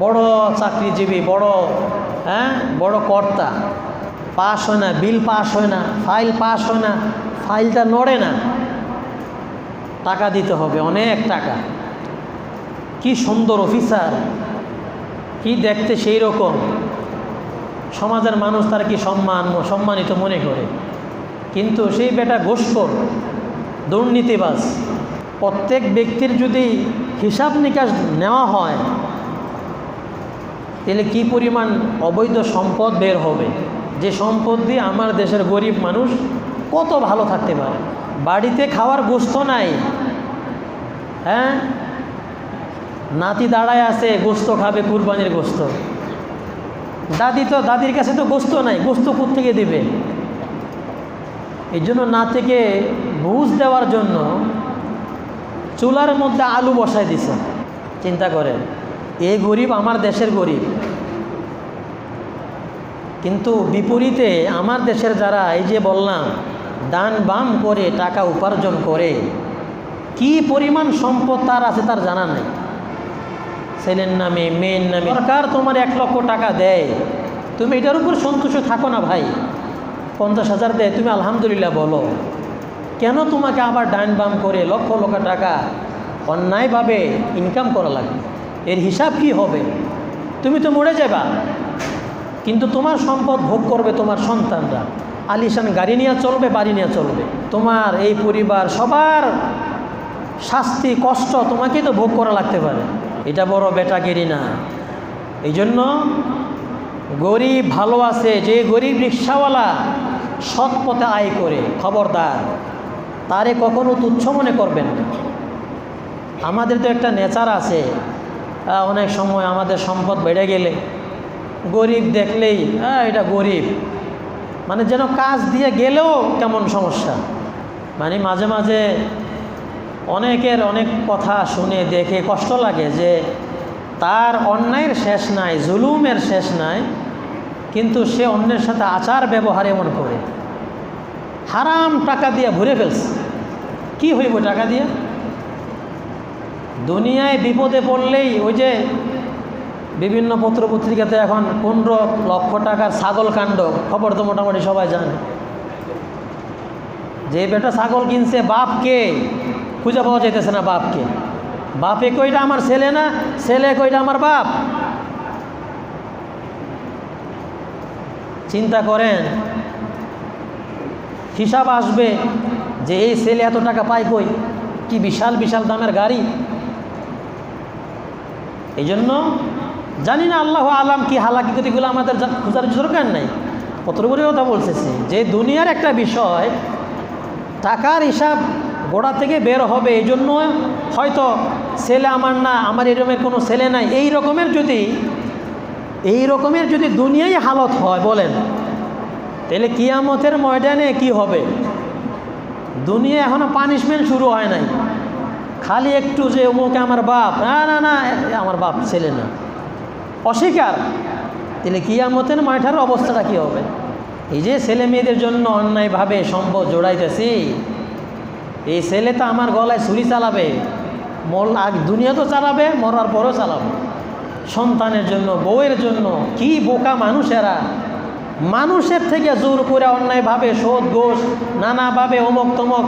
বড় চাকরিজীবী, বড় হ্যাঁ বড় কর্তা। পাস হয় না, বিল পাস হয় না, ফাইল পাস হয় না, ফাইলটা নড়ে না। টাকা দিতে হবে, অনেক টাকা। কি সুন্দর অফিসার, কি দেখতে সেই রকম। সমাজের মানুষ তার কি সম্মান, সম্মানিত মনে করে। কিন্তু সেই বেটা ঘোষখোর, দুর্নীতিবাজ। প্রত্যেক ব্যক্তির যদি হিসাব নিকাশ নেওয়া হয় তাহলে কি পরিমাণ অবৈধ সম্পদ বের হবে? যে সম্পদ দিয়ে আমার দেশের গরিব মানুষ কত ভালো থাকতে পারে? বাড়িতে খাওয়ার গোস্ত নাই। হ্যাঁ? নাতি দাঁড়ায় আছে, গোস্ত খাবে, কুরবানির গোস্ত। দাদি তো, দাদির কাছে তো গোস্ত নাই, গোস্ত থেকে দিবে? এই জন্য নাতিকে বুঝ দেওয়ার জন্য চুলার মধ্যে আলু বসায় দিছে। চিন্তা করেন। এই গরিব আমার দেশের গরিব। কিন্তু বিপরীতে আমার দেশের যারা এই যে বললাম, দান বাম করে, টাকা উপার্জন করে, কি পরিমাণ সম্পদ তার আছে তার জানা নাই। ছেলের নামে, মেয়ের নামে, সরকার তোমার এক লক্ষ টাকা দেয়। তুমি এটার উপর সন্তুষ্ট থাকো না ভাই। পঞ্চাশ হাজার দেয়, তুমি আলহামদুলিল্লাহ বলো। কেন তোমাকে আবার ডাইন বাম করে লক্ষ লক্ষ টাকা অন্যায়ভাবে ইনকাম করা লাগবে? এর হিসাব কি হবে? তুমি তো মরে যাবা কিন্তু তোমার সম্পদ ভোগ করবে তোমার সন্তানরা। আলিশান গাড়ি নিয়ে চলবে, বাড়ি নিয়ে চলবে। তোমার এই পরিবার সবার শাস্তি, কষ্ট তোমাকেই তো ভোগ করা লাগতে পারে। এটা বড় বেটাগিরি না। এই জন্য গরিব ভালো আছে, যে গরিব রিক্সাওয়ালা সৎ পথে আয় করে, খবরদার, তারে কখনো তুচ্ছ মনে করবেন আমাদের তো একটা নেচার আছে। অনেক সময় আমাদের সম্পদ বেড়ে গেলে গরিব দেখলেই হ্যাঁ এটা গরিব। মানে যেন কাজ দিয়ে গেলেও কেমন সমস্যা। মানে মাঝে মাঝে অনেকের অনেক কথা শুনে দেখে কষ্ট লাগে যে তার অন্যায়ের শেষ নাই, জুলুমের শেষ নাই, কিন্তু সে অন্যের সাথে আচার ব্যবহার এমন করে। হারাম টাকা দিয়ে ভরে ফেলছে। কি হইব টাকা দিয়ে? দুনিয়ায় বিপদে পড়লেই ওই যে বিভিন্ন পত্র পত্রিকাতে এখন পনেরো লক্ষ টাকার ছাগল কাণ্ড, খবর তো মোটামুটি সবাই জানে। যে বেটা ছাগল কিনছে বাপকে খুঁজে পাওয়া যাইতেছে না বাপকে বাপে কইটা আমার ছেলে না, ছেলে কইটা আমার বাপ। চিন্তা করেন, হিসাব আসবে যে এই ছেলে এত টাকা পায় কই? কি বিশাল বিশাল দামের গাড়ি? এই জন্য জানি না আল্লাহ আলাম কি হালাকি গতিগুলো আমাদের খোঁজার দরকার নাই। কতটুকুর কথা বলতেছি যে দুনিয়ার একটা বিষয় টাকার হিসাব গোড়া থেকে বের হবে এই জন্য হয়তো ছেলে আমার না, আমার এরকমের কোনো ছেলে নাই। এই রকমের যদি, এই রকমের যদি দুনিয়াই হালত হয় বলেন, তাহলে কিয়ামতের ময়দানে কি হবে? দুনিয়া এখনও পানিশমেন্ট শুরু হয় নাই। খালি একটু যে অমুকে আমার বাপ, না না না আমার বাপ ছেলে না। অস্বীকার। তাহলে কিয়ামতের মাঠার অবস্থাটা কী হবে? এই যে ছেলে মেয়েদের জন্য অন্যায়ভাবে সম্পদ জোড়াইতেছি, এই ছেলে তো আমার গলায় ছুরি চালাবে, মল আগ দুনিয়া তো চালাবে, মরার পরও চালাবে। সন্তানের জন্য, বউয়ের জন্য, কি বোকা মানুষ এরা। মানুষের থেকে জোর করে অন্যায়ভাবে শোধ ঘোষ নানাভাবে অমক তমক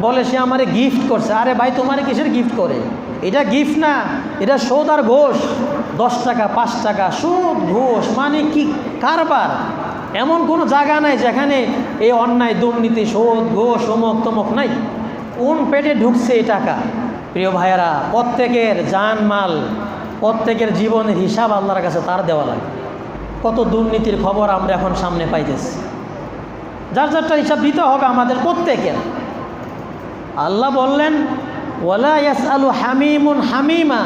বলে সে আমারে গিফট করছে। আরে ভাই, তোমারে কিসের গিফট করে? এটা গিফট না, এটা শোধ আর ঘোষ। দশ টাকা, পাঁচ টাকা সুদ ঘোষ মানে কি কারবার? এমন কোনো জায়গা নাই যেখানে এই অন্যায়, দুর্নীতি শোধ ঘোষ, অমক তমক নাই। কোন পেটে ঢুকছে এই টাকা? প্রিয় ভাইয়েরা, প্রত্যেকের জান মাল প্রত্যেকের জীবনের হিসাব আল্লাহর কাছে তার দেওয়া লাগে। কত দুর্নীতির খবর আমরা এখন সামনে পাইতেছি। যার যারটা হিসাব দিতে হবে আমাদের প্রত্যেকের। আল্লাহ বললেন, ওয়ালা ইয়াস আলু হামিমুন হামিমা।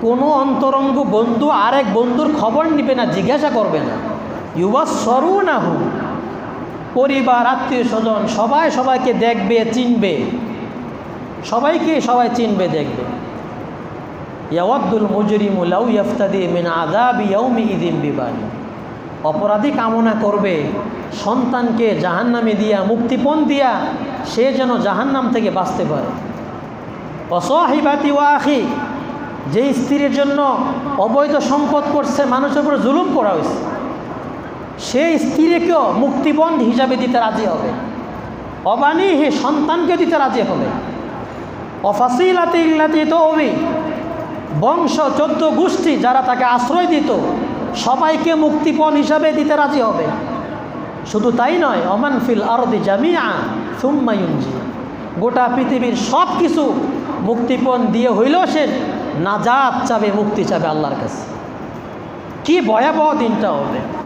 কোনো অন্তরঙ্গ বন্ধু আরেক বন্ধুর খবর নিবে না, জিজ্ঞাসা করবে না। ইউবা সরু না হু পরিবার, আত্মীয় স্বজন সবাই সবাইকে দেখবে, চিনবে। সবাইকে সবাই চিনবে, দেখবে। ইয়াওয়াদ্দুল মুজরিমু লাউ ইয়াফতাদি মিন আযাবি ইয়াউমি ইদিন বিবানি অপরাধী কামনা করবে, সন্তানকে জাহান্নামে দিয়া, মুক্তিপণ দিয়া, সে যেন জাহান্নাম থেকে বাঁচতে পারে। অসহিবাতি ওয়া আখি যে স্ত্রীর জন্য অবৈধ সম্পদ করছে, মানুষের উপর জুলুম করা হয়েছে সেই স্ত্রীকেও মুক্তিপণ হিসাবে দিতে রাজি হবে। অবানি হে সন্তানকে দিতে রাজি হবে। অফাসিলাতে ইল্লাতি তো অবি বংশ চোদ্দ গোষ্ঠী যারা তাকে আশ্রয় দিত, সবাইকে মুক্তিপণ হিসাবে দিতে রাজি হবে। শুধু তাই নয় অমান ফিল আরদি জামিয়া সুম্মায়ুঞ্জি গোটা পৃথিবীর সব কিছু মুক্তিপণ দিয়ে হইল সে না নাজাত চাবে, মুক্তি চাবে আল্লাহর কাছে। কি ভয়াবহ দিনটা হবে।